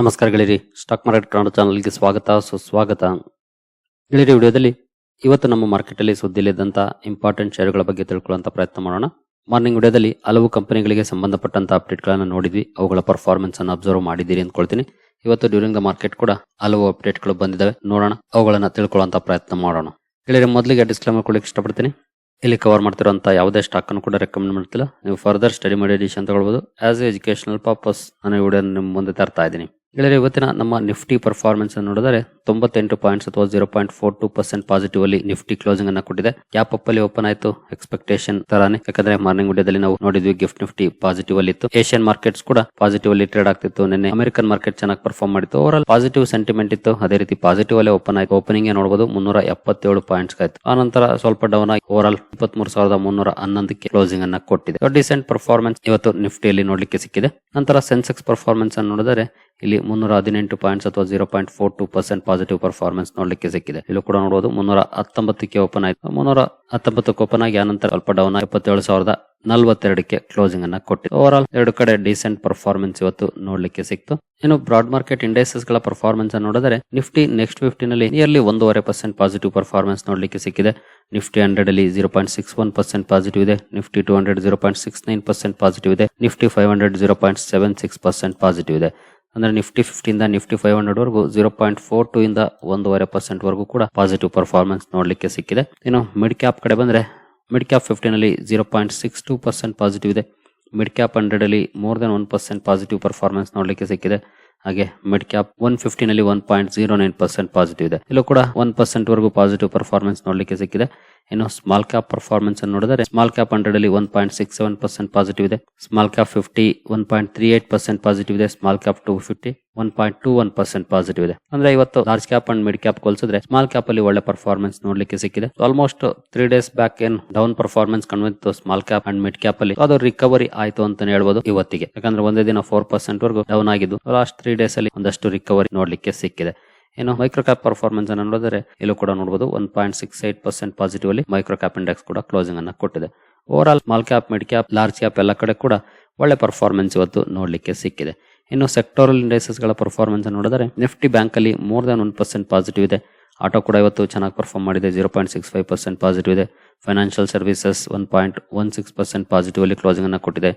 ನಮಸ್ಕಾರ ಗೆಳೆಯರಿ. Stock market Kannada ಚಾನಲ್ಗೆ ಸ್ವಾಗತ, ಸುಸ್ವಾಗತ. ಗೆಳೆಯರಿ, ವಿಡಿಯೋದಲ್ಲಿ ಇವತ್ತು ನಮ್ಮ ಮಾರ್ಕೆಟ್ ಅಲ್ಲಿ ಸುದ್ದಿಲಿದ್ದಂತ ಇಂಪಾರ್ಟೆಂಟ್ ಶೇರುಗಳ ಬಗ್ಗೆ ತಿಳ್ಕೊಳ್ಳುವಂತ ಪ್ರಯತ್ನ ಮಾಡೋಣ. ಮಾರ್ನಿಂಗ್ ವಿಡಿಯೋದಲ್ಲಿ ಹಲವು ಕಂಪನಿಗಳಿಗೆ ಸಂಬಂಧಪಟ್ಟಂತ ಅಪ್ಡೇಟ್ ಗಳನ್ನ ನೋಡಿದ್ವಿ. ಅವುಗಳ ಪರ್ಫಾರ್ಮೆನ್ಸ್ ಅನ್ನು ಅಬ್ಸರ್ವ್ ಮಾಡಿದ್ದೀರಿ ಅಂದ್ಕೊಳ್ತೀನಿ. ಇವತ್ತು ಡ್ಯೂರಿಂಗ್ ದ ಮಾರ್ಕೆಟ್ ಕೂಡ ಹಲವು ಅಪ್ಡೇಟ್ಗಳು ಬಂದಿದ್ದಾವೆ. ನೋಡೋಣ, ಅವುಗಳನ್ನು ತಿಳ್ಕೊಳ್ಳುವಂಥ ಪ್ರಯತ್ನ ಮಾಡೋಣ. ಗೆಳೆಯರಿ, ಮೊದಲಿಗೆ ಡಿಸ್ಕ್ಲೇಮರ್ ಕೊಡ್ಲಿಕ್ಕೆ ಇಷ್ಟಪಡ್ತೀನಿ. ಇಲ್ಲಿ ಕವರ್ ಮಾಡ್ತಿರುವಂಥ ಯಾವುದೇ ಸ್ಟಾಕ್ ಅನ್ನು ಕೂಡ ರೆಕಮೆಂಡ್ ಮಾಡ್ತಿಲ್ಲ. ನೀವು ಫರ್ದರ್ ಸ್ಟಡಿ ಮಾಡಿ ಅಂತ ತಗೊಳ್ಬೋದು. ಆಸ್ ಎ ಎಜುಕೇಶನಲ್ ಪರ್ಪಸ್ ನಾನು ವಿಡಿಯೋ ನಿಮ್ಮ ಮುಂದೆ ತರ್ತಾ ಇದ್ದೀನಿ. ಗೆಳೆಯರೆ ಇವತ್ತಿನ ನಮ್ಮ ನಿಫ್ಟಿ ಪರ್ಫಾರ್ಮೆನ್ಸ್ ಅನ್ನು ನೋಡಿದರೆ ತೊಂಬತ್ತೆಂಟು ಪಾಯಿಂಟ್ಸ್ ಅಥವಾ zero point four two percent positive ಅಲ್ಲಿ ನಿಫ್ಟಿ ಕ್ಲೋಸಿಂಗ್ ಅನ್ನು ಕೊಟ್ಟಿದೆ. ಗ್ಯಾಪ್ ಅಪ್ ಅಲ್ಲಿ ಓಪನ್ ಆಯಿತು. ಎಕ್ಸ್ಪೆಕ್ಟೇಷನ್ ತರಾನೇ. ಯಾಕಂದ್ರೆ ಮಾರ್ನಿಂಗ್ ವಿಡಿಯೋದಲ್ಲಿ ನಾವು ನೋಡಿದ್ವಿ ಗಿಫ್ಟ್ ನಿಫ್ಟಿ ಪಾಸಿಟಿವ್ ಅಲ್ಲಿ ಇತ್ತು. ಏಷ್ಯನ್ ಮಾರ್ಕೆಟ್ಸ್ ಕೂಡ ಪಾಸಿಟಿವ್ ಅಲ್ಲಿ ಟ್ರೇಡ್ ಆಗ್ತಿತ್ತು. ನಿನ್ನೆ ಅಮೆರಿಕನ್ ಮಾರ್ಕೆಟ್ ಚೆನ್ನಾಗಿ ಪರ್ಫಾರ್ಮ್ ಮಾಡಿತ್ತು. ಓವರ್ ಪಾಸಿಟಿವ್ ಸೆಂಟಿಮೆಂಟ್ ಇತ್ತು. ಅದೇ ರೀತಿ ಪಾಸಿಟಿವ್ ಅಲ್ಲಿ ಓಪನ್ ಆಯ್ತು. ಓಪನಿಂಗ್ ನೋಡಬಹುದು ಮುನ್ನೂರ ಎಪ್ಪತ್ತೇಳು ಪಾಯಿಂಟ್ಸ್ ಆಯ್ತು. ಆ ನಂತರ ಸ್ವಲ್ಪ ಡೌನ್ ಆಗಿ ಓವರ್ ಆಲ್ ಇಪ್ಪತ್ಮೂರು ಸಾವಿರದ ಮುನ್ನೂರ ಹನ್ನೊಂದಕ್ಕೆ ಕ್ಲೋಸಿಂಗ್ ಅನ್ನ ಕೊಟ್ಟಿದೆ. ಡಿಸೆಂಟ್ ಪರ್ಫಾರ್ಮೆನ್ಸ್ ಇವತ್ತು ನಿಫ್ಟಿಯಲ್ಲಿ ನೋಡ್ಲಿಕ್ಕೆ ಸಿಕ್ಕಿದೆ. ನಂತರ ಸೆನ್ಸೆಕ್ಸ್ ಪರ್ಫಾರ್ಮೆನ್ಸ್ ಅನ್ನು ನೋಡಿದರೆ ಇಲ್ಲಿ ಮುನ್ನೂರ ಹದಿನೆಂಟು ಪಾಯಿಂಟ್ಸ್ ಅಥವಾ zero point four two percent positive performance ನೋಡ್ಲಿಕ್ಕೆ ಸಿಕ್ಕಿದೆ. ಇಲ್ಲೂ ಕೂಡ ನೋಡಬಹುದು ಮುನ್ನೂರ ಹತ್ತೊಂಬತ್ತಕ್ಕೆ ಓಪನ್ ಆಯಿತು. ಮುನ್ನೂರ ಹತ್ತೊಂಬತ್ತಕ್ಕೆ ಓಪನ್ ಆಗಿ ಆನಂತರ ಸ್ವಲ್ಪ ಡೌನ್ ಆಗಿ ಎಪ್ಪತ್ತೇಳು ಸಾವಿರದ ನಲ್ವತ್ತೆರಡಕ್ಕೆ ಕ್ಲೋಸಿಂಗ್ ಅನ್ನ ಕೊಟ್ಟಿದೆ. ಓವರ್ ಆಲ್ ಎರಡು ಕಡೆ ಡಿಸೆಂಟ್ ಪರ್ಫಾರ್ಮೆನ್ಸ್ ಇವತ್ತು ನೋಡ್ಲಿಕ್ಕೆ ಸಿಕ್ತು. ಇನ್ನು ಬ್ರಾಡ್ ಮಾರ್ಕೆಟ್ ಇಂಡೈಸಸ್ಗಳ ಪರ್ಫಾರ್ಮೆನ್ಸ್ ನೋಡಿದರೆ ನಿಫ್ಟಿ ನೆಕ್ಸ್ಟ್ ಫಿಫ್ಟಿನಲ್ಲಿ ನಿಯರ್ಲಿ ಒಂದೂವರೆ ಪರ್ಸೆಂಟ್ ಪಾಸಿಟಿವ್ ಪರ್ಫಾರ್ಮೆನ್ಸ್ ನೋಡ್ಲಿಕ್ಕೆ ಸಿಕ್ಕಿದೆ. ನಿಫ್ಟಿ ಹಂಡ್ರೆಡ್ ಅಲ್ಲಿ zero point six one percent positive ಇದೆ. Nifty two hundred zero point six nine percent positive ಇದೆ. Nifty five hundred zero point seven six percent positive ಇದೆ. ಅಂದ್ರೆ Nifty ಫಿಫ್ಟಿಯಿಂದ Nifty five hundred ವರೆಗೂ zero point four two ಇಂದ ಒಂದೂವರೆ percent ವರೆಗೂ ಕೂಡ ಪಾಸಿಟಿವ್ ಪರ್ಫಾರ್ಮೆನ್ಸ್ ನೋಡಲಿಕ್ಕೆ ಸಿಕ್ಕಿದೆ. ಇನ್ನು ಮಿಡ್ ಕ್ಯಾಪ್ ಕಡೆ ಬಂದ್ರೆ mid cap ಫಿಫ್ಟಿನಲ್ಲಿ zero point six two percent positive ಇದೆ. ಮಿಡ್ ಕ್ಯಾಪ್ ಹಂಡ್ರೆಡ್ ಅಲ್ಲಿ more than one percent positive performance ನೋಡಲಿಕ್ಕೆ ಸಿಕ್ಕಿದೆ. ಹಾಗೆ mid cap one ಫಿಫ್ಟಿನಲ್ಲಿ one point zero nine percent positive ಇದೆ. ಇಲ್ಲೂ ಕೂಡ ಒನ್ ಪರ್ಸೆಂಟ್ ವರೆಗೂ ಪಾಸಿಟಿವ್ ಪರ್ಫಾರ್ಮೆನ್ಸ್ ನೋಡಲಿಕ್ಕೆ ಸಿಕ್ಕಿದೆ. ಇನ್ನು ಸ್ಮಾಲ್ ಕ್ಯಾಪ್ ಪರ್ಫಾರ್ಮೆನ್ಸ್ ಅನ್ನು ನೋಡಿದರೆ ಸ್ಮಾಲ್ ಕ್ಯಾಪ್ ಹಂಡ್ರೆಡ್ ಅಲ್ಲಿ one point six seven percent positive ಇದೆ. Small cap fifty one point three eight percent positive ಇದೆ. Small cap two fifty one point two one percent positive ಇದೆ. ಅಂದ್ರೆ ಇವತ್ತು large cap and mid cap ಹೋಲಿಸಿದ್ರೆ small cap ಅಲ್ಲಿ ಒಳ್ಳೆ performance ನೋಡ್ಲಿಕ್ಕೆ ಸಿಕ್ಕಿದೆ. ಆಲ್ಮೋಸ್ಟ್ ತ್ರೀ ಡೇಸ್ ಬ್ಯಾಕ್ ಏನ್ down performance ಕಂಡಿತ್ತು small cap and mid cap ಅಲ್ಲಿ. ಅದು ರಿಕವರಿ ಆಯ್ತು ಅಂತ ಹೇಳ್ಬೋದು ಇವತ್ತಿಗೆ. ಯಾಕಂದ್ರೆ ಒಂದೇ ದಿನ ಫೋರ್ ಪರ್ಸೆಂಟ್ ವರೆಗೂ ಡೌನ್ ಆಗಿದ್ದು ಲಾಸ್ಟ್ ತ್ರೀ ಡೇಸ್ ಅಲ್ಲಿ ಒಂದಷ್ಟು ರಿಕವರಿ ನೋಡ್ಲಿಕ್ಕೆ ಸಿಕ್ಕಿದೆ. ಇನ್ನು ಮೈಕ್ರೋ ಕ್ಯಾಪ್ ಪರ್ಫಾರ್ಮೆನ್ಸ್ ಅನ್ನು ನೋಡಿದ್ರೆ ಇಲ್ಲೂ ಕೂಡ ನೋಡಬಹುದು one point six eight percent positive ಅಲ್ಲಿ ಮೈಕ್ರೋ ಕ್ಯಾಪ್ ಇಂಡೆಕ್ಸ್ ಕೂಡ ಕ್ಲೋಸಿಂಗ್ ಅನ್ನ ಕೊಟ್ಟಿದೆ. Overall small cap mid cap large cap ಎಲ್ಲ ಕಡೆ ಕೂಡ ಒಳ್ಳೆ ಪರ್ಫಾರ್ಮೆನ್ಸ್ ಇವತ್ತು ನೋಡ್ಲಿಕ್ಕೆ ಸಿಕ್ಕಿದೆ. ಇನ್ನು ಸೆಕ್ಟೋರಲ್ ಇಂಡೈಸಸ್ಗಳ ಪರ್ಫಾರ್ಮೆನ್ಸ್ ನೋಡಿದರೆ ನಿಫ್ಟಿ ಬ್ಯಾಂಕ್ ಅಲ್ಲಿ more than one percent positive ಇದೆ. ಆಟೋ ಕೂಡ ಇವತ್ತು ಚೆನ್ನಾಗಿ ಪರ್ಫಾರ್ಮ್ ಮಾಡಿದೆ. Zero point six five percent positive ಇದೆ. Financial services one point one six percent positive ಅಲ್ಲಿ ಕ್ಲೋಸಿಂಗ್ ಅನ್ನ ಕೊಟ್ಟಿದೆ.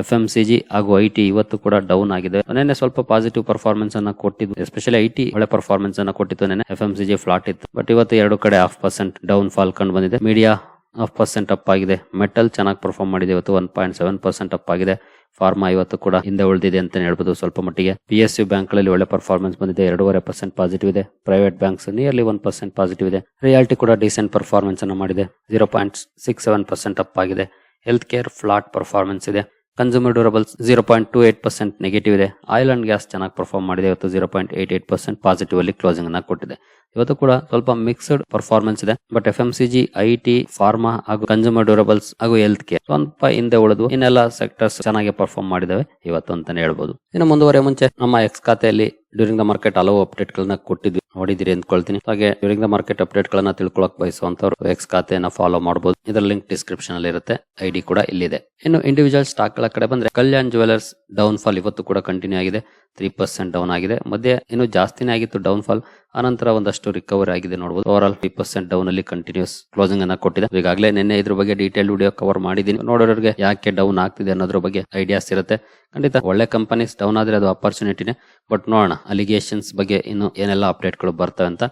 ಎಫ್ ಎಂ ಸಿ ಜಿ ಹಾಗೂ ಐ ಟಿ ಇವತ್ತು ಕೂಡ ಡೌನ್ ಆಗಿದೆ. ನೆನ್ನೆ ಸ್ವಲ್ಪ ಪಾಸಿಟಿವ್ ಪರ್ಫಾರ್ಮೆನ್ಸ್ ಅನ್ನ ಕೊಟ್ಟಿದ್ದು ಎಸ್ಪೆಷಲಿ ಐ ಟಿ ಒಳ್ಳೆ ಪರ್ಫಾರ್ಮೆನ್ಸ್ ಅನ್ನ ಕೊಟ್ಟಿತ್ತು ನೆನ್ನೆ. F M C G flat ಇತ್ತು. ಬಟ್ ಇವತ್ತು ಎರಡು ಕಡೆ ಹಾಫ್ ಪರ್ಸೆಂಟ್ ಡೌನ್ ಫಾಲ್ ಕಂಡು ಬಂದಿದೆ. ಮೀಡಿಯಾ ಹಾಫ್ ಪರ್ಸೆಂಟ್ ಅಪ್ ಆಗಿದೆ. ಮೆಟಲ್ ಚೆನ್ನಾಗಿ ಪರ್ಫಾರ್ಮ್ ಮಾಡಿದೆ ಇವತ್ತು. One point seven percent up ಆಗಿದೆ. ಫಾರ್ಮಾ ಇವತ್ತು ಕೂಡ ಹಿಂದೆ ಉಳಿದಿದೆ ಅಂತ ಹೇಳ್ಬೋದು ಸ್ವಲ್ಪ ಮಟ್ಟಿಗೆ. ಪಿ ಎಸ್ ಯು ಬ್ಯಾಂಕ್ಗಳಲ್ಲಿ ಒಳ್ಳೆ ಪರ್ಫಾರ್ಮೆನ್ಸ್ ಬಂದಿದೆ. ಎರಡೂವರೆ ಪರ್ಸೆಂಟ್ ಪಾಸಿಟಿವ್ ಇದೆ. Private banks nearly one percent positive ಇದೆ. ರಿಯಾಲಿಟಿ ಕೂಡ ಡಿಸೆಂಟ್ ಪರ್ಫಾರ್ಮೆನ್ಸ್ ಅನ್ನು ಮಾಡಿದೆ. Zero point six seven percent up ಆಗಿದೆ. ಹೆಲ್ತ್ ಕೇರ್ ಫ್ಲಾಟ್ ಪರ್ಫಾರ್ಮೆನ್ಸ್ ಇದೆ. Consumer durables zero point two eight percent negative ಇದೆ. ಆಯಿಲ್ ಅಂಡ್ ಗ್ಯಾಸ್ ಚೆನ್ನಾಗಿ perform ಮಾಡಿದೆ. ಇವತ್ತು zero point eight eight percent positive ಅಲ್ಲಿ ಕ್ಲೋಸಿಂಗ್ ಅನ್ನ ಕೊಟ್ಟಿದೆ. ಇವತ್ತು ಕೂಡ ಸ್ವಲ್ಪ ಮಿಕ್ಸ್ಡ್ ಪರ್ಫಾರ್ಮೆನ್ಸ್ ಇದೆ. But F M C G I T pharma ಹಾಗೂ ಕನ್ಸ್ಯೂಮರ್ ಡ್ಯೂರಬಲ್ಸ್ ಹಾಗೂ ಹೆಲ್ತ್ ಕೇರ್ ಸ್ವಲ್ಪ ಹಿಂದೆ ಉಳಿದು ಇನ್ನೆಲ್ಲ ಸೆಕ್ಟರ್ಸ್ ಚೆನ್ನಾಗಿ ಪರ್ಫಾರ್ಮ್ ಮಾಡಿದಾವೆ ಇವತ್ತು ಅಂತಾನೆ ಹೇಳ್ಬೋದು. ಇನ್ನು ಮುಂದುವರೆ ಮುಂಚೆ ನಮ್ಮ ಎಕ್ಸ್ ಖಾತೆಯಲ್ಲಿ ಡ್ಯೂರಿಂಗ್ ದ ಮಾರ್ಕೆಟ್ ಹಲವು ಅಪ್ಡೇಟ್ ಗಳನ್ನ ಕೊಟ್ಟಿದ್ವಿ. ನೋಡಿದಿರಿ ಅಂದ್ಕೊಳ್ತೀನಿ. ಹಾಗೆ ಡ್ಯೂರಿಂಗ್ ದ ಮಾರ್ಕೆಟ್ ಅಪ್ಡೇಟ್ ಗಳನ್ನ ತಿಳ್ಕೊಳಕ್ ಬಯಸುವಂತವ್ರು ಎಕ್ಸ್ ಖಾತೆಯನ್ನ ಫಾಲೋ ಮಾಡಬಹುದು ಇದರ ಲಿಂಕ್ ಡಿಸ್ಕ್ರಿಪ್ಷನ್ ಅಲ್ಲಿ ಇರುತ್ತೆ. ಐಡಿ ಕೂಡ ಇಲ್ಲಿದೆ. ಇನ್ನು ಇಂಡಿವಿಜುವಲ್ ಸ್ಟಾಕ್ಗಳ ಕಡೆ ಬಂದ್ರೆ ಕಲ್ಯಾಣ್ ಜುವೆಲ್ಲರ್ಸ್ ಡೌನ್ ಫಾಲ್ ಇವತ್ತು ಕೂಡ ಕಂಟಿನ್ಯೂ ಆಗಿದೆ. ತ್ರೀ ಪರ್ಸೆಂಟ್ ಡೌನ್ ಆಗಿದೆ. ಮಧ್ಯೆ ಇನ್ನು ಜಾಸ್ತಿನೇ ಆಗಿತ್ತು ಡೌನ್ ಫಾಲ್ ಆನಂತರ ಒಂದಷ್ಟು ರಿಕವರಿ ಆಗಿದೆ ನೋಡಬಹುದು overall three percent down ಅಲ್ಲಿ ಕಂಟಿನ್ಯೂಸ್ ಕ್ಲೋಸಿಂಗ್ ಅನ್ನ ಕೊಟ್ಟಿದೆ. ಈಗಾಗಲೇ ನಿನ್ನೆ ಇದ್ರ ಬಗ್ಗೆ ಡೀಟೇಲ್ ವಿಡಿಯೋ ಕವರ್ ಮಾಡಿದೀನಿ ನೋಡೋರಿಗೆ ಯಾಕೆ ಡೌನ್ ಆಗ್ತಿದೆ ಅನ್ನೋದ್ರ ಬಗ್ಗೆ ಐಡಿಯಾಸ್ ಇರುತ್ತೆ. ಖಂಡಿತ ಒಳ್ಳೆ ಕಂಪನೀಸ್ ಡೌನ್ ಆದ್ರೆ ಅದು ಅಪರ್ಚುನಿಟಿನೇ ಬಟ್ ನೋಡೋಣ ಅಲಿಗೇಷನ್ಸ್ ಬಗ್ಗೆ ಇನ್ನು ಏನೆಲ್ಲ ಅಪ್ಡೇಟ್ಗಳು ಬರ್ತವೆ ಅಂತ.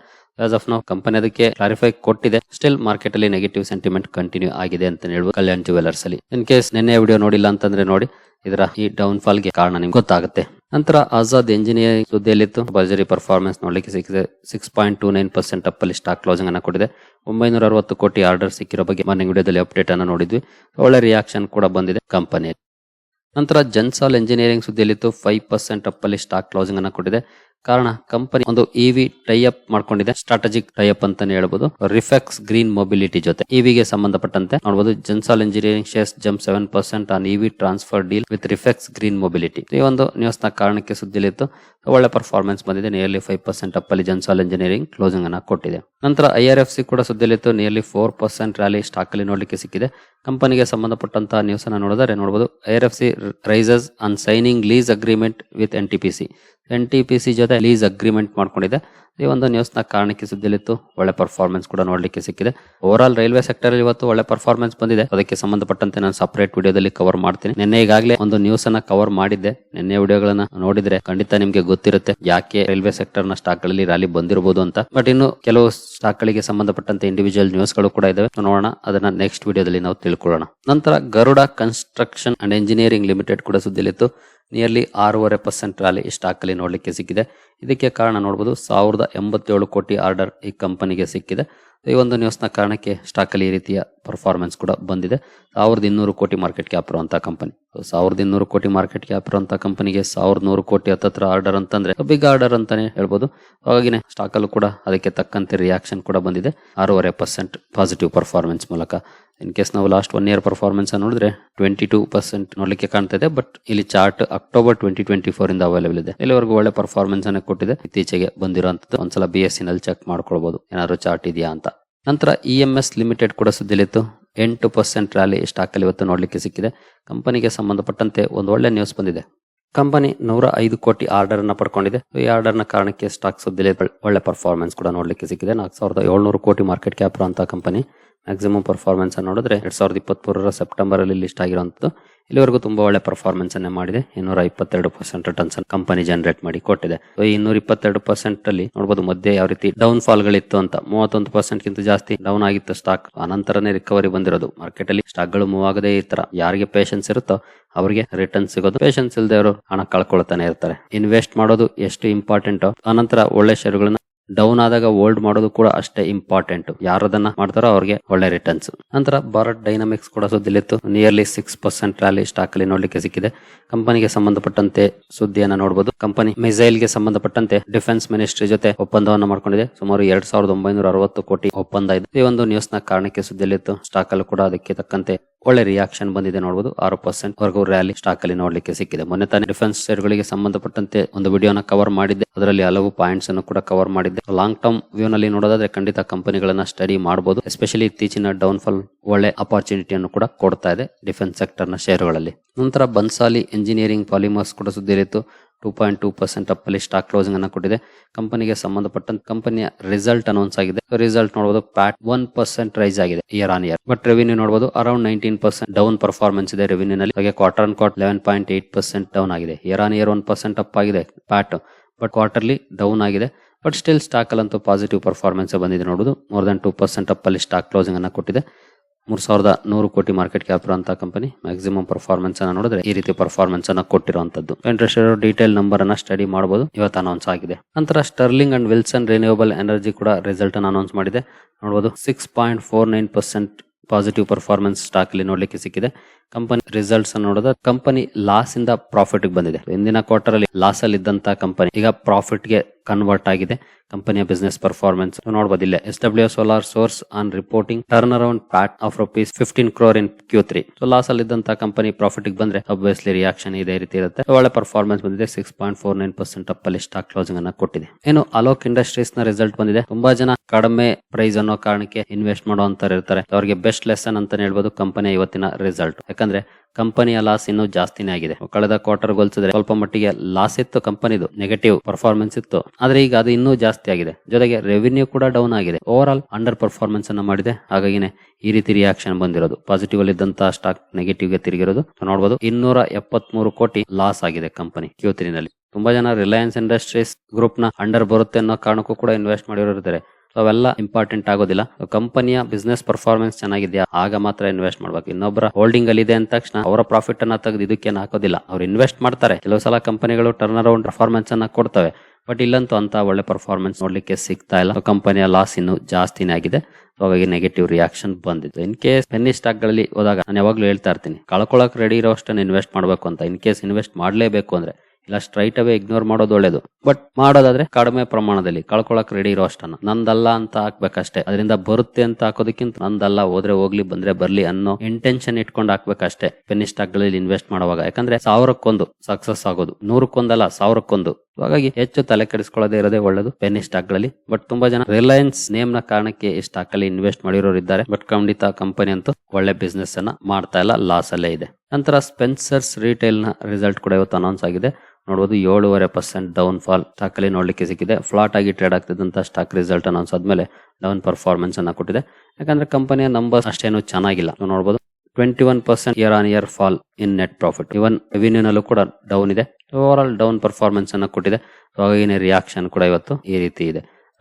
ಆಸ್ ಆಫ್ ನಾವು ಕಂಪನಿ ಅದಕ್ಕೆ ಕ್ಲಾರಿಫೈ ಕೊಟ್ಟಿದೆ. ಸ್ಟಿಲ್ ಮಾರ್ಕೆಟ್ ಅಲ್ಲಿ ನೆಗೆಟಿವ್ ಸೆಂಟಿಮೆಂಟ್ ಕಂಟಿನ್ಯೂ ಆಗಿದೆ ಅಂತ ಹೇಳ್ಬೋದು ಕಲ್ಯಾಣ್ ಜುವೆಲ್ಲರ್ಸ್ ಅಲ್ಲಿ. ಇನ್ ಕೇಸ್ ನಿನ್ನೆ ವಿಡಿಯೋ ನೋಡಿಲ್ಲ ಅಂತಂದ್ರೆ ನೋಡಿ. ಇದರ ಈ ಡೌನ್ ಫಾಲ್ಗೆ ಕಾರಣ ನಿಮ್ಗೆ ಗೊತ್ತಾಗುತ್ತೆ. ನಂತರ ಆಜಾದ್ ಎಂಜಿನಿಯರ್ ಸುದ್ದಿಯಲ್ಲಿತ್ತು. ಬಜರಿ ಪರ್ಫಾರ್ಮೆನ್ಸ್ ನೋಡಲಿಕ್ಕೆ ಸಿಕ್ಕಿದೆ. Six point two nine percent up ಅಲ್ಲಿ ಸ್ಟಾಕ್ ಕ್ಲೋಸಿಂಗ್ ಅನ್ನು ಕೊಟ್ಟಿದೆ. ಒಂಬೈನೂರ ಅರವತ್ತು ಕೋಟಿ ಆರ್ಡರ್ ಸಿಕ್ಕಿರೋ ಬಗ್ಗೆ ಮಾರ್ನಿಂಗ್ ವಿಡಿಯೋದಲ್ಲಿ ಅಪ್ಡೇಟ್ ಅನ್ನು ನೋಡಿದ್ವಿ. ಒಳ್ಳೆ ರಿಯಾಕ್ಷನ್ ಕೂಡ ಬಂದಿದೆ ಕಂಪನಿ ನಂತರ ಜನ್ಸಾಲ್ ಎಂಜಿನಿಯರಿಂಗ್ ಸುದ್ದಿಯಲ್ಲಿತ್ತು. ಫೈವ್ ಪರ್ಸೆಂಟ್ ಅಪ್ ಅಲ್ಲಿ ಸ್ಟಾಕ್ ಕ್ಲೋಸಿಂಗ್ ಅನ್ನ ಕೊಟ್ಟಿದೆ. ಕಾರಣ ಕಂಪನಿ ಒಂದು ಇವಿ ಟೈಅಪ್ ಮಾಡ್ಕೊಂಡಿದೆ. ಸ್ಟ್ರಾಟಜಿಕ್ ಟೈಅಪ್ ಅಂತಾನೆ ಹೇಳಬಹುದು ರಿಫೆಕ್ಸ್ ಗ್ರೀನ್ ಮೊಬಿಲಿಟಿ ಜೊತೆ ಇವಿಗೆ ಸಂಬಂಧಪಟ್ಟಂತೆ ನೋಡಬಹುದು Gensol engineering shares jump seven percent on EV transfer deal with Refex green mobility ಈ ಒಂದು ನ್ಯೂಸ್ನ ಕಾರಣಕ್ಕೆ ಸುದ್ದಿಲಿತ್ತು. ಒಳ್ಳೆ ಪರ್ಫಾರ್ಮೆನ್ಸ್ ಬಂದಿದೆ. ನಿಯರ್ಲಿ ಫೈವ್ ಪರ್ಸೆಂಟ್ ಅಪ್ಪಲ್ಲಿ ಜನ್ಸಾಲ್ ಇಂಜಿನಿಯರಿಂಗ್ ಕ್ಲೋಸಿಂಗ್ ಅನ್ನ ಕೊಟ್ಟಿದೆ. ನಂತರ ಐ ಆರ್ ಎಫ್ ಸಿ ಕೂಡ ಸುದ್ದಿಲಿತ್ತು. Nearly four percent rally stock ಅಲ್ಲಿ ನೋಡ್ಲಿಕ್ಕೆ ಸಿಕ್ಕಿದೆ. ಕಂಪನಿಗೆ ಸಂಬಂಧಪಟ್ಟಂತಹ ನ್ಯೂಸ್ ಅನ್ನ ನೋಡಿದರೆ ನೋಡಬಹುದು IR R F C rises on signing lease agreement with N T P C N T P C ಜೊತೆ ಲೀಸ್ ಅಗ್ರಿಮೆಂಟ್ ಮಾಡ್ಕೊಂಡಿದೆ. ಈ ಒಂದು ನ್ಯೂಸ್ನ ಕಾರಣಕ್ಕೆ ಸುದ್ದಿಲಿತ್ತು ಒಳ್ಳೆ ಪರ್ಫಾರ್ಮೆನ್ಸ್ ಕೂಡ ನೋಡ್ಲಿಕ್ಕೆ ಸಿಕ್ಕಿದೆ. ಓವರ್ ಆಲ್ ರೈಲ್ವೆ ಸೆಕ್ಟರ್ ಇವತ್ತು ಒಳ್ಳೆ ಪರ್ಫಾರ್ಮೆನ್ಸ್ ಬಂದಿದೆ. ಅದಕ್ಕೆ ಸಂಬಂಧಪಟ್ಟಂತೆ ನಾನು ಸಪರೇಟ್ ವಿಡಿಯೋದಲ್ಲಿ ಕವರ್ ಮಾಡ್ತೀನಿ. ನಿನ್ನೆ ಈಗಾಗಲೇ ಒಂದು ನ್ಯೂಸ್ ಅನ್ನ ಕವರ್ ಮಾಡಿದ್ದೆ. ನಿನ್ನೆ ವಿಡಿಯೋಗಳನ್ನ ನೋಡಿದ್ರೆ ಖಂಡಿತ ನಿಮ್ಗೆ ಗೊತ್ತಿರುತ್ತೆ ಯಾಕೆ ರೈಲ್ವೆ ಸೆಕ್ಟರ್ನ ಸ್ಟಾಕ್ ರ್ಯಾಲಿ ಬಂದಿರಬಹುದು ಅಂತ. ಬಟ್ ಇನ್ನು ಕೆಲವು ಸ್ಟಾಕ್ ಗಳಿಗೆ ಸಂಬಂಧಪಟ್ಟಂತೆ ಇಂಡಿವಿಜುವಲ್ ನ್ಯೂಸ್ಗಳು ಕೂಡ ಇದಾವೆ. ನೋಡೋಣ. ಅದನ್ನ ನೆಕ್ಸ್ಟ್ ವಿಡಿಯೋದಲ್ಲಿ ನಾವು ತಿಳ್ಕೊಳ್ಳೋಣ. ನಂತರ Garuda construction and engineering limited ಕೂಡ ಸುದ್ದಿಲಿತ್ತು ನಿಯರ್ಲಿ ಆರೂವರೆ ಪರ್ಸೆಂಟ್ ರಾಲಿ ಸ್ಟಾಕ್ ಅಲ್ಲಿ ನೋಡ್ಲಿಕ್ಕೆ ಸಿಕ್ಕಿದೆ. ಇದಕ್ಕೆ ಕಾರಣ ನೋಡಬಹುದು ಸಾವಿರದ ಎಂಬತ್ತೇಳು ಕೋಟಿ ಆರ್ಡರ್ ಈ ಕಂಪನಿಗೆ ಸಿಕ್ಕಿದೆ. ಈ ಒಂದು ನ್ಯೂಸ್ನ ಕಾರಣಕ್ಕೆ ಸ್ಟಾಕ್ ಅಲ್ಲಿ ಈ ರೀತಿಯ ಪರ್ಫಾರ್ಮೆನ್ಸ್ ಕೂಡ ಬಂದಿದೆ. ಸಾವಿರದ ಇನ್ನೂರು ಕೋಟಿ ಮಾರ್ಕೆಟ್ ಕ್ಯಾಪ್ ಇರುವಂತಹ ಕಂಪನಿ. ಸಾವಿರದ ಇನ್ನೂರು ಕೋಟಿ ಮಾರ್ಕೆಟ್ ಕ್ಯಾಪ್ ಇರುವಂತ ಕಂಪನಿಗೆ ಸಾವಿರದ ನೂರು ಕೋಟಿ ಹತ್ತತ್ರ ಆರ್ಡರ್ ಅಂತಂದ್ರೆ ಬಿಗ್ ಆರ್ಡರ್ ಅಂತಾನೆ ಹೇಳ್ಬೋದು. ಹಾಗಾಗಿನೇ ಸ್ಟಾಕ್ ಅಲ್ಲೂ ಕೂಡ ಅದಕ್ಕೆ ತಕ್ಕಂತೆ ರಿಯಾಕ್ಷನ್ ಕೂಡ ಬಂದಿದೆ. ಆರೂವರೆ ಪರ್ಸೆಂಟ್ ಪಾಸಿಟಿವ್ ಪರ್ಫಾರ್ಮೆನ್ಸ್ ಮೂಲಕ. ಇನ್ ಕೇಸ್ ನಾವು ಲಾಸ್ಟ್ ಒನ್ ಇಯರ್ ಪರ್ಫಾರ್ಮೆನ್ಸ್ ನೋಡಿದ್ರೆ ಟ್ವೆಂಟಿ ಟೂ ಪರ್ಸೆಂಟ್ ನೋಡ್ಲಿಕ್ಕೆ ಕಾಣ್ತಾ ಇದೆ ಬಟ್ ಇಲ್ಲಿ chart October twenty twenty four ಇಂದ ಅವೈಲೇಬಲ್ ಇದೆ. ಇಲ್ಲಿವರೆಗೂ ಒಳ್ಳೆ ಪರ್ಫಾರ್ಮೆನ್ಸ್ ಅನ್ನ ಕೊಟ್ಟಿದೆ. ಇತ್ತೀಚೆಗೆ ಬಂದಿರುವಂತದ್ದು ಒಂದ್ಸಲ ಬಿ ಎಸ್ ಸಿ ನಲ್ಲಿ ಚೆಕ್ ಮಾಡ್ಕೊಳ್ಬಹುದು ಏನಾದ್ರು ಚಾರ್ಟ್ ಇದೆಯಾ ಅಂತ. ನಂತರ ಇ ಎಂ ಎಸ್ ಲಿಮಿಟೆಡ್ ಕೂಡ ಸುದ್ದಿಲಿತ್ತು. ಎಂಟು ಪರ್ಸೆಂಟ್ ರ್ಯಾಲಿ ಸ್ಟಾಕಲ್ಲಿ ಇವತ್ತು ನೋಡಲಿಕ್ಕೆ ಸಿಕ್ಕಿದೆ. ಕಂಪನಿಗೆ ಸಂಬಂಧಪಟ್ಟಂತೆ ಒಂದು ಒಳ್ಳೆ ನ್ಯೂಸ್ ಬಂದಿದೆ. ಕಂಪನಿ ನೂರ ಐದು ಕೋಟಿ ಆರ್ಡರ್ ಅನ್ನ ಪಡ್ಕೊಂಡಿದೆ. ಈ ಆರ್ಡರ್ನ ಕಾರಣಕ್ಕೆ ಸ್ಟಾಕ್ ಸುದ್ದಿಲಿ ಒಳ್ಳೆ ಪರ್ಫಾರ್ಮೆನ್ಸ್ ಕೂಡ ನೋಡಲಿಕ್ಕೆ ಸಿಕ್ಕಿದೆ. ನಾಲ್ಕು ಸಾವಿರದ ಏಳ್ನೂರು ಕೋಟಿ ಮಾರ್ಕೆಟ್ ಕ್ಯಾಪ್ ಇರುವಂತಹ ಕಂಪನಿ ಮ್ಯಾಕ್ಸಿಮಮ್ ಪರ್ಫಾರ್ಮೆನ್ಸ್ ನೋಡಿದ್ರೆ ಎರಡ್ ಸಾವಿರದ ಇಪ್ಪತ್ಮೂರರ ಸೆಪ್ಟೆಂಬರ್ ಅಲ್ಲಿ ಲಿಸ್ಟ್ ಆಗಿರುವಂತದ್ದು ಇಲ್ಲಿವರೆಗೂ ತುಂಬಾ ಒಳ್ಳೆ ಪರ್ಫಾರ್ಮೆನ್ಸ್ ಅನ್ನೇ ಮಾಡಿದೆ. ಇನ್ನೂರ ಇಪ್ಪತ್ತೆರಡು ಪರ್ಸೆಂಟ್ ರಿಟರ್ನ್ಸ್ ಕಂಪನಿ ಜನರೇಟ್ ಮಾಡಿ ಕೊಟ್ಟಿದೆ. ಇನ್ನೂರ ಇಪ್ಪತ್ತೆರಡು ಪರ್ಸೆಂಟ್ ಅಲ್ಲಿ ನೋಡಬಹುದು ಮಧ್ಯೆ ಯಾವ ರೀತಿ ಡೌನ್ ಫಾಲ್ ಗಳಿತ್ತು ಅಂತ. ಮೂವತ್ತೊಂದು ಪರ್ಸೆಂಟ್ ಗಿಂತ ಜಾಸ್ತಿ ಡೌನ್ ಆಗಿತ್ತು ಸ್ಟಾಕ್ ಅನಂತರನೇ ರಿಕವರಿ ಬಂದಿರೋದು. ಮಾರ್ಕೆಟ್ ಅಲ್ಲಿ ಸ್ಟಾಕ್ಗಳು ಮೂವ್ ಆಗದೆ ಈ ತರ. ಯಾರಿಗೆ ಪೇಷನ್ಸ್ ಇರುತ್ತೋ ಅವರಿಗೆ ರಿಟರ್ನ್ ಸಿಗೋದು. ಪೇಷನ್ಸ್ ಇಲ್ಲದೆ ಅವರು ಹಣ ಕಳ್ಕೊಳ್ತಾನೆ ಇರ್ತಾರೆ. ಇನ್ವೆಸ್ಟ್ ಮಾಡೋದು ಎಷ್ಟು ಇಂಪಾರ್ಟೆಂಟ್ ಅನಂತರ ಒಳ್ಳೆ ಷೇರುಗಳನ್ನ ಡೌನ್ ಆದಾಗ ಹೋಲ್ಡ್ ಮಾಡೋದು ಕೂಡ ಅಷ್ಟೇ ಇಂಪಾರ್ಟೆಂಟ್ ಯಾರದನ್ನ ಮಾಡ್ತಾರೋ ಅವ್ರಿಗೆ ಒಳ್ಳೆ ರಿಟರ್ನ್ಸ್ ನಂತರ ಭಾರತ್ ಡೈನಾಮಿಕ್ಸ್ ಕೂಡ ಸುದ್ದಿಲಿತ್ತು. Nearly six percent rally stock ಅಲ್ಲಿ ನೋಡ್ಲಿಕ್ಕೆ ಸಿಕ್ಕಿದೆ. ಕಂಪನಿಗೆ ಸಂಬಂಧಪಟ್ಟಂತೆ ಸುದ್ದಿಯನ್ನ ನೋಡಬಹುದು ಕಂಪನಿ ಮಿಸೈಲ್ಗೆ ಸಂಬಂಧಪಟ್ಟಂತೆ ಡಿಫೆನ್ಸ್ ಮಿನಿಸ್ಟ್ರಿ ಜೊತೆ ಒಪ್ಪಂದವನ್ನು ಮಾಡ್ಕೊಂಡಿದೆ. ಸುಮಾರು ಎರಡ್ ಸಾವಿರದ ಒಂಬೈನೂರ ಅರವತ್ತು ಕೋಟಿ ಒಪ್ಪಂದ ಇದೆ. ಈ ಒಂದು ನ್ಯೂಸ್ನ ಕಾರಣಕ್ಕೆ ಸುದ್ದಿಲಿತ್ತು. ಸ್ಟಾಕ್ ಅಲ್ಲಿ ಕೂಡ ಅದಕ್ಕೆ ತಕ್ಕಂತೆ ಒಳ್ಳೆ ರಿಯಾಕ್ಷನ್ ಬಂದಿದೆ ನೋಡಬಹುದು ಆರು ಪರ್ಸೆಂಟ್ ವರ್ಗೂ ರ್ಯಾಲಿ ಸ್ಟಾಕ್ ಅಲ್ಲಿ ನೋಡ್ಲಿಕ್ಕೆ ಸಿಕ್ಕಿದೆ. ಮೊನ್ನೆ ತಾನೇ ಡಿಫೆನ್ಸ್ ಗಳಿಗೆ ಸಂಬಂಧಪಟ್ಟಂತೆ ಒಂದು ವಿಡಿಯೋನ ಕವರ್ ಮಾಡಿದ್ದೆ. ಅದರಲ್ಲಿ ಹಲವು ಪಾಯಿಂಟ್ಸ್ ಅನ್ನು ಕೂಡ ಕವರ್ ಮಾಡಿದ್ದೆ. ಲಾಂಗ್ ಟರ್ಮ್ ವ್ಯೂ ನಲ್ಲಿ ನೋಡೋದಾದ್ರೆ ಖಂಡಿತ ಕಂಪನಿಗಳನ್ನ ಸ್ಟಡಿ ಮಾಡಬಹುದು ಎಸ್ಪೆಷಲಿ ಇತ್ತೀಚಿನ ಡೌನ್ ಫಾಲ್ ಒಳ್ಳೆ ಅಪಾರ್ಚುನಿಟಿಯನ್ನು ಕೂಡ ಕೊಡ್ತಾ ಇದೆ ಡಿಫೆನ್ಸ್ ಸೆಕ್ಟರ್ನ ಷೇರುಗಳಲ್ಲಿ ನಂತರ ಬನ್ಸಾಲಿ ಇಂಜಿನಿಯರಿಂಗ್ ಪಾಲಿಮರ್ಸ್ ಕೂಡ ಸುದ್ದಿರಿತ್ತು two point two percent up ಅಲ್ಲಿ ಸ್ಟಾಕ್ ಕ್ಲೋಸಿಂಗ್ ಅನ್ನ ಕೊಟ್ಟಿದೆ. ಕಂಪನಿಗೆ ಸಂಬಂಧಪಟ್ಟಂತ ಕಂಪನಿಯ ರಿಸಲ್ಟ್ ಅನೌನ್ಸ್ ಆಗಿದೆ. ರಿಸಲ್ಟ್ ನೋಡಬಹುದು ಪ್ಯಾಟ್ ಒನ್ ಪರ್ಸೆಂಟ್ ರೈಸ್ ಆಗಿದೆ year on year but revenue ನೋಡಬಹುದು around nineteen percent down performance ಇದೆ ರೆವಿನ್ಯೂ ನಲ್ಲಿ. ಹಾಗೆ quarter on quarter eleven point eight percent down ಆಗಿದೆ. Year on year one percent up ಆಗಿದೆ PAT but quarterly down ಆಗಿದೆ. But still stock ಅಲ್ಲಂತೂ positive performance ಬಂದಿದೆ ನೋಡುದು more than two percent up ಅಲ್ಲಿ ಸ್ಟಾಕ್ ಕ್ಲೋಸಿಂಗ್ ಅನ್ನ ಕೊಟ್ಟಿದೆ. ಮೂರ್ ಸಾವಿರದ ನೂರು ಕೋಟಿ ಮಾರ್ಕೆಟ್ ಕ್ಯಾಪ್ ಇರುವಂತಹ ಕಂಪನಿ ಮ್ಯಾಕ್ಸಿಮಮ್ ಪರ್ಫಾರ್ಮೆನ್ಸ್ ಅನ್ನ ನೋಡಿದ್ರೆ ಈ ರೀತಿ ಪರ್ಫಾರ್ಮೆನ್ಸ್ ಅನ್ನ ಕೊಟ್ಟಿರುವಂತದ್ದು. ಇಂಟ್ರೆಸ್ಟ್ ಇರೋ ಡೀಟೇಲ್ ನಂಬರ್ ಅನ್ನ ಸ್ಟಡಿ ಮಾಡಬಹುದು ಇವತ್ತು ಅನೌನ್ಸ್ ಆಗಿದೆ. ನಂತರ Sterling and Wilson Renewable Energy ಕೂಡ ರಿಸಲ್ಟ್ ಅನ್ನು ಅನೌನ್ಸ್ ಮಾಡಿದೆ. ನೋಡಬಹುದು six point four nine percent positive performance stock ಅಲ್ಲಿ ನೋಡ್ಲಿಕ್ಕೆ ಸಿಕ್ಕಿದೆ. ಕಂಪನಿ ರಿಸಲ್ಟ್ಸ್ ನೋಡಿದ್ರೆ ಕಂಪನಿ ಲಾಸ್ ಇಂದ ಪ್ರಾಫಿಟ್ ಬಂದಿದೆ. ಹಿಂದಿನ ಕ್ವಾರ್ಟರ್ ಅಲ್ಲಿ ಲಾಸ್ ಅಲ್ಲಿ ಇದ್ದಂತ ಕಂಪನಿ ಈಗ ಪ್ರಾಫಿಟ್ಗೆ ಕನ್ವರ್ಟ್ ಆಗಿದೆ. ಕಂಪನಿಯ ಬಿಸ್ನೆಸ್ ಪರ್ಫಾರ್ಮೆನ್ಸ್ ನೋಡಬಹುದು ಇಲ್ಲೇ. S W solar source on reporting turn around PAT of rupees fifteen crore in Q three so loss ಅಲ್ಲಿ ಇದ್ದಂತ ಕಂಪನಿ ಪ್ರಾಫಿಟ್ ಬಂದ್ರೆ ಅಬ್ವಿಯಸ್ಲಿ ರಿಯಾಕ್ಷನ್ ಇದೇ ರೀತಿ ಇರುತ್ತೆ. ಒಳ್ಳೆ ಪರ್ಫಾರ್ಮೆನ್ಸ್ ಬಂದಿದೆ. Six point four nine percent up ಅಲ್ಲಿ ಸ್ಟಾಕ್ ಕ್ಲೋಸಿಂಗ್ ಅನ್ನ ಕೊಟ್ಟಿದೆ. ಏನು ಅಲೋಕ್ ಇಂಡಸ್ಟ್ರೀಸ್ನ ರಿಸಲ್ಟ್ ಬಂದಿದೆ? ತುಂಬಾ ಜನ ಕಡಿಮೆ ಪ್ರೈಸ್ ಅನ್ನೋ ಕಾರಣಕ್ಕೆ ಇನ್ವೆಸ್ಟ್ ಮಾಡುವಂತ ಇರ್ತಾರೆ. ಅವರಿಗೆ ಬೆಸ್ಟ್ ಲೆಸನ್ ಅಂತ ಹೇಳ್ಬೋದು ಕಂಪನಿಯ ಇವತ್ತಿನ ರಿಸಲ್ಟ್ ಯಾಕಂದ್ರೆ ಕಂಪನಿಯ ಲಾಸ್ ಇನ್ನೂ ಜಾಸ್ತಿನೇ ಆಗಿದೆ. ಕಳೆದ ಕ್ವಾರ್ಟರ್ ಹೋಲಿಸಿದ್ರೆ ಸ್ವಲ್ಪ ಮಟ್ಟಿಗೆ ಲಾಸ್ ಇತ್ತು ಕಂಪನಿದು ನೆಗೆಟಿವ್ ಪರ್ಫಾರ್ಮೆನ್ಸ್ ಇತ್ತು. ಆದ್ರೆ ಈಗ ಅದು ಇನ್ನೂ ಜಾಸ್ತಿ ಆಗಿದೆ. ಜೊತೆಗೆ ರೆವಿನ್ಯೂ ಕೂಡ ಡೌನ್ ಆಗಿದೆ. ಓವರ್ ಆಲ್ ಅಂಡರ್ ಪರ್ಫಾರ್ಮೆನ್ಸ್ ಅನ್ನ ಮಾಡಿದೆ. ಹಾಗಾಗಿನೇ ಈ ರೀತಿ ರಿಯಾಕ್ಷನ್ ಬಂದಿರೋದು. ಪಾಸಿಟಿವ್ ಅಲ್ಲಿ ಇದ್ದಂತಹ ಸ್ಟಾಕ್ ನೆಗೆಟಿವ್ಗೆ ತಿರುಗಿರೋದು. ನೋಡಬಹುದು ಇನ್ನೂರ ಎಪ್ಪತ್ಮೂರು ಕೋಟಿ ಲಾಸ್ ಆಗಿದೆ ಕಂಪನಿ ಕ್ಯೂ ತುಂಬಾ ಜನ ರಿಲಯನ್ಸ್ ಇಂಡಸ್ಟ್ರೀಸ್ ಗ್ರೂಪ್ನ ಅಂಡರ್ ಬರುತ್ತೆ ಅನ್ನೋ ಕಾರಣಕ್ಕೂ ಕೂಡ ಇನ್ವೆಸ್ಟ್ ಮಾಡಿರೋರು ಇರ್ತಾರೆ So ಅವೆಲ್ಲ ಇಂಪಾರ್ಟೆಂಟ್ ಆಗೋದಿಲ್ಲ. ಕಂಪನಿಯ ಬಿಸ್ನೆಸ್ ಪರ್ಫಾರ್ಮೆನ್ಸ್ ಚೆನ್ನಾಗಿದೆಯಾ? ಆಗ ಮಾತ್ರ ಇನ್ವೆಸ್ಟ್ ಮಾಡ್ಬೇಕು. ಇನ್ನೊಬ್ಬರ ಹೋಲ್ಡಿಂಗ್ ಅಲ್ಲಿ ಇದೆ ಅಂದ ತಕ್ಷಣ ಅವರ ಪ್ರಾಫಿಟ್ ಅನ್ನ ತೆಗೆದು ಇದಕ್ಕೆ ಹಾಕೋದಿಲ್ಲ. ಅವ್ರು ಇನ್ವೆಸ್ಟ್ ಮಾಡ್ತಾರೆ. ಕೆಲವು ಸಲ ಕಂಪನಿಗಳು ಟರ್ನ್ ಅರೌಂಡ್ ಪರ್ಫಾರ್ಮೆನ್ಸ್ ಅನ್ನ ಕೊಡ್ತವೆ. ಬಟ್ ಇಲ್ಲಂತೂ ಅಂತ ಒಳ್ಳೆ ಪರ್ಫಾರ್ಮೆನ್ಸ್ ನೋಡ್ಲಿಕ್ಕೆ ಸಿಗ್ತಾ ಇಲ್ಲ. ಕಂಪನಿಯ ಲಾಸ್ ಇನ್ನು ಜಾಸ್ತಿನೇ ಆಗಿದೆ. ಹಾಗಾಗಿ ನೆಗೆಟಿವ್ ರಿಯಾಕ್ಷನ್ ಬಂದಿತ್ತು. ಇನ್ ಕೇಸ್ ಪೆನ್ನಿ ಸ್ಟಾಕ್ಗಳಲ್ಲಿ ಹೋದಾಗ ನಾನು ಯಾವಾಗ್ಲೂ ಹೇಳ್ತಾ ಇರ್ತೀನಿ. ಕಳ್ಕೊಳಕ್ ರೆಡಿ ಇರೋ ಅಷ್ಟನ್ನು ಇನ್ವೆಸ್ಟ್ ಮಾಡ್ಬೇಕು ಅಂತ. ಇನ್ ಕೇಸ್ ಇನ್ವೆಸ್ಟ್ ಮಾಡಲೇಬೇಕು ಅಂದ್ರೆ ಇಲ್ಲ ಸ್ಟ್ರೈಟ್ ಅವೇ ಇಗ್ನೋರ್ ಮಾಡೋದು ಒಳ್ಳೇದು. ಬಟ್ ಮಾಡೋದಾದ್ರೆ ಕಡಿಮೆ ಪ್ರಮಾಣದಲ್ಲಿ, ಕಳ್ಕೊಳಕ್ ರೆಡಿ ಇರೋ ಅಷ್ಟನ್ನ. ನಂದಲ್ಲ ಅಂತ ಹಾಕ್ಬೇಕಷ್ಟೇ. ಅದರಿಂದ ಬರುತ್ತೆ ಅಂತ ಹಾಕೋದಕ್ಕಿಂತ ನಂದಲ್ಲ ಹೋದ್ರೆ ಹೋಗ್ಲಿ, ಬಂದ್ರೆ ಬರ್ಲಿ ಅನ್ನೋ ಇಂಟೆನ್ಷನ್ ಇಟ್ಕೊಂಡು ಹಾಕ್ಬೇಕಷ್ಟೇ. ಪೆನ್ನಿ ಸ್ಟಾಕ್ಗಳಲ್ಲಿ ಇನ್ವೆಸ್ಟ್ ಮಾಡುವಾಗ. ಯಾಕಂದ್ರೆ ಸಾವಿರಕ್ಕೊಂದು ಸಕ್ಸಸ್ ಆಗೋದು. ನೂರಕ್ಕೊಂದಲ್ಲ, ಸಾವಿರಕ್ಕೊಂದು. ಹಾಗಾಗಿ ಹೆಚ್ಚು ತಲೆ ಕೆಡಿಸ್ಕೊಳ್ಳೋದೇ ಇರೋದೇ ಒಳ್ಳೇದು ಪೆನ್ ಸ್ಟಾಕ್ಗಳಲ್ಲಿ. ಬಟ್ ತುಂಬಾ ಜನ ರಿಲಯನ್ಸ್ ನೇಮ್ನ ಕಾರಣಕ್ಕೆ ಈ ಸ್ಟಾಕ್ ಅಲ್ಲಿ ಇನ್ವೆಸ್ಟ್ ಮಾಡಿರೋರು ಇದ್ದಾರೆ. ಬಟ್ ಖಂಡಿತ ಕಂಪನಿ ಅಂತೂ ಒಳ್ಳೆ ಬಿಸ್ನೆಸ್ ಅನ್ನ ಮಾಡ್ತಾ ಇಲ್ಲ ಲಾಸ್ ಅಲ್ಲೇ ಇದೆ. ನಂತರ ಸ್ಪೆನ್ಸರ್ಸ್ ರಿಟೇಲ್ನ ರಿಸಲ್ಟ್ ಕೂಡ ಇವತ್ತು ಅನೌನ್ಸ್ ಆಗಿದೆ. ನೋಡಬಹುದು ಏಳುವರೆ ಪರ್ಸೆಂಟ್ ಡೌನ್ ಫಾಲ್ ಸ್ಟಾಕ್ ಅಲ್ಲಿ ನೋಡ್ಲಿಕ್ಕೆ ಸಿಕ್ಕಿದೆ. ಫ್ಲಾಟ್ ಆಗಿ ಟ್ರೇಡ್ ಆಗ್ತಿದ್ದಂತ ಸ್ಟಾಕ್ ರಿಸಲ್ಟ್ ಅನೌನ್ಸ್ ಆದ್ಮೇಲೆ ಡೌನ್ ಪರ್ಫಾರ್ಮೆನ್ಸ್ ಅನ್ನ ಕೊಟ್ಟಿದೆ. ಯಾಕಂದ್ರೆ ಕಂಪನಿಯ ನಂಬರ್ಸ್ ಅಷ್ಟೇನು ಚೆನ್ನಾಗಿಲ್ಲ. ನೋಡಬಹುದು twenty one percent year on year fall in net profit even revenue ನಲ್ಲೂ ಕೂಡ ಡೌನ್ ಇದೆ. ಓವರ್ ಆಲ್ ಡೌನ್ ಪರ್ಫಾರ್ಮೆನ್ಸ್ ಅನ್ನ ಕೊಟ್ಟಿದೆ. ರಿಯಾಕ್ಷನ್ ಕೂಡ ಇವತ್ತು ಈ ರೀತಿ ಇದೆ.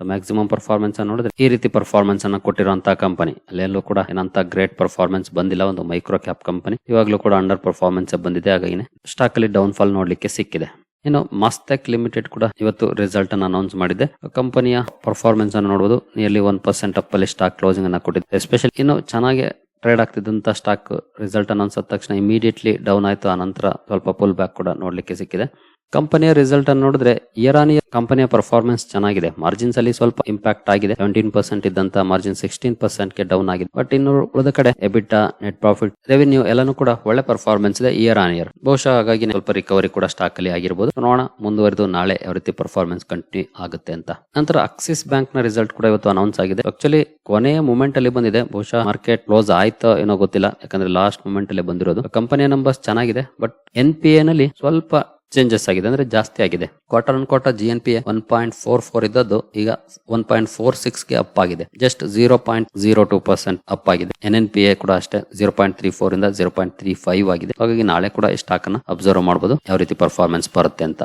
ಮ್ಯಾಕ್ಸಿಮಮ್ ಪರ್ಫಾರ್ಮೆನ್ಸ್ ಅನ್ನು ನೋಡಿದ್ರೆ ಈ ರೀತಿ ಪರ್ಫಾರ್ಮೆನ್ಸ್ ಅನ್ನ ಕೊಟ್ಟಿರುವಂತಹ ಕಂಪನಿ ಅಲ್ಲೆಲ್ಲೂ ಕೂಡ ಏನಂತ ಗ್ರೇಟ್ ಪರ್ಫಾರ್ಮೆನ್ಸ್ ಬಂದಿಲ್ಲ. ಒಂದು ಮೈಕ್ರೋ ಕ್ಯಾಪ್ ಕಂಪನಿ ಇವಾಗಲೂ ಕೂಡ ಅಂಡರ್ ಪರ್ಫಾರ್ಮೆನ್ಸ್ ಬಂದಿದೆ. ಹಾಗಾಗಿ ಸ್ಟಾಕ್ ಅಲ್ಲಿ ಡೌನ್ ಫಾಲ್ ನೋಡ್ಲಿಕ್ಕೆ ಸಿಕ್ಕಿದೆ. ಇನ್ನು ಮಸ್ತೆಕ್ ಲಿಮಿಟೆಡ್ ಕೂಡ ಇವತ್ತು ರಿಸಲ್ಟ್ ಅನ್ನು ಅನೌನ್ಸ್ ಮಾಡಿದೆ. ಕಂಪನಿಯ ಪರ್ಫಾರ್ಮೆನ್ಸ್ ಅನ್ನು ನೋಡಬಹುದು ನಿಯರ್ಲಿ ಒನ್ ಪರ್ಸೆಂಟ್ ಅಪ್ ಅಲ್ಲಿ ಸ್ಟಾಕ್ ಕ್ಲೋಸಿಂಗ್ ಅನ್ನ ಕೊಟ್ಟಿದೆ. ಎಸ್ಪೆಷಲಿ ಇನ್ನು ಚೆನ್ನಾಗಿ ಟ್ರೇಡ್ ಆಗ್ತಿದ್ದಂಥ ಸ್ಟಾಕ್ ರಿಸಲ್ಟ್ ಅನೌನ್ಸ್ ಆದ ತಕ್ಷಣ ಇಮಿಡಿಯೇಟ್ಲಿ ಡೌನ್ ಆಯಿತು. ಆ ನಂತರ ಸ್ವಲ್ಪ ಪುಲ್ ಬ್ಯಾಕ್ ಕೂಡ ನೋಡಲಿಕ್ಕೆ ಸಿಕ್ಕಿದೆ. ಕಂಪನಿಯ ರಿಸಲ್ಟ್ ಅನ್ನು ನೋಡಿದ್ರೆ ಇಯರ್ ಕಂಪನಿಯ ಪರ್ಫಾರ್ಮೆನ್ಸ್ ಚೆನ್ನಾಗಿದೆ. ಮಾರ್ಜಿನ್ಸ್ ಅಲ್ಲಿ ಸ್ವಲ್ಪ ಇಂಪ್ಯಾಕ್ಟ್ ಆಗಿದೆ. ಸೆವೆಂಟೀನ್ ಪರ್ಸೆಂಟ್ ಇದ್ದಂತ ಮಾರ್ಜಿನ್ ಸಿಕ್ಸ್ಟೀನ್ ಪರ್ಸೆಂಟ್ಗೆ ಡೌನ್ ಆಗಿದೆ. ಬಟ್ ಇನ್ನು ಉಳಿದ ಕಡೆ ಎಬಿಟಾ ನೆಟ್ ಪ್ರಾಫಿಟ್ ರೆವಿನ್ಯೂ ಎಲ್ಲಾನು ಕೂಡ ಒಳ್ಳೆ ಪರ್ಫಾರ್ಮೆನ್ಸ್ ಇದೆ ಇಯರ್ ಆನ್ ಇಯರ್ ಬಹುಶಃ ಹಾಗಾಗಿ ಸ್ವಲ್ಪ ರಿಕವರಿ ಕೂಡ ಸ್ಟಾಕ್ ಅಲ್ಲಿ ಆಗಿರಬಹುದು ನೋಡೋಣ ಮುಂದುವರೆದು ನಾಳೆ ಯಾವ ರೀತಿ ಪರ್ಫಾರ್ಮೆನ್ಸ್ ಕಂಟಿನ್ಯೂ ಆಗುತ್ತೆ ಅಂತ. ನಂತರ ಆಕ್ಸಿಸ್ ಬ್ಯಾಂಕ್ನ ರಿಸಲ್ಟ್ ಕೂಡ ಇವತ್ತು ಅನೌನ್ಸ್ ಆಗಿದೆ. ಆಕ್ಚುಲಿ ಕೊನೆಯ ಮೂಮೆಂಟ್ ಅಲ್ಲಿ ಬಂದಿದೆ. ಬಹುಶಃ ಮಾರ್ಕೆಟ್ ಕ್ಲೋಸ್ ಆಯ್ತೋ ಏನೋ ಗೊತ್ತಿಲ್ಲ. ಯಾಕಂದ್ರೆ ಲಾಸ್ಟ್ ಮೂಮೆಂಟ್ ಅಲ್ಲಿ ಬಂದಿರೋದು. ಕಂಪನಿಯ ನಂಬರ್ಸ್ ಚೆನ್ನಾಗಿದೆ. ಬಟ್ ಎನ್ ಪಿ ಎ ನಲ್ಲಿ ಸ್ವಲ್ಪ ಚೇಂಜಸ್ ಆಗಿದೆ. ಅಂದ್ರೆ ಜಾಸ್ತಿ ಆಗಿದೆ. Quarter on quarter G N P one point four four ಇದ್ದದ್ದು ಈಗ ಒನ್ ಪಾಯಿಂಟ್ ಫೋರ್ ಸಿಕ್ಸ್ಗೆ ಅಪ್ ಆಗಿದೆ. Just zero point zero two percent up ಆಗಿದೆ. ಎನ್ ಎನ್ ಪಿ ಎ ಕೂಡ ಅಷ್ಟೇ ಜೀರೋ ಪಾಯಿಂಟ್ ತ್ರೀ ಫೋರ್ ಇಂದ ಜೀರೋ ಪಾಯಿಂಟ್ ತ್ರೀ ಫೈವ್ ಆಗಿದೆ. ಹಾಗಾಗಿ ನಾಳೆ ಕೂಡ ಈ ಸ್ಟಾಕ್ ಅನ್ನ ಅಬ್ಸರ್ವ್ ಮಾಡಬಹುದು ಯಾವ ರೀತಿ ಪರ್ಫಾರ್ಮೆನ್ಸ್ ಬರುತ್ತೆ ಅಂತ.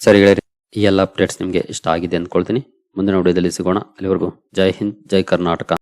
ಸರಿ ಹೇಳಿ ಈ ಎಲ್ಲ ಅಪ್ಡೇಟ್ಸ್ ನಿಮಗೆ ಇಷ್ಟ ಆಗಿದೆ ಅಂದ್ಕೊಳ್ತೀನಿ. ಮುಂದಿನ ವಿಡಿಯೋದಲ್ಲಿ ಸಿಗೋಣ. ಅಲ್ಲಿವರೆಗೂ ಜೈ ಹಿಂದ್, ಜೈ ಕರ್ನಾಟಕ.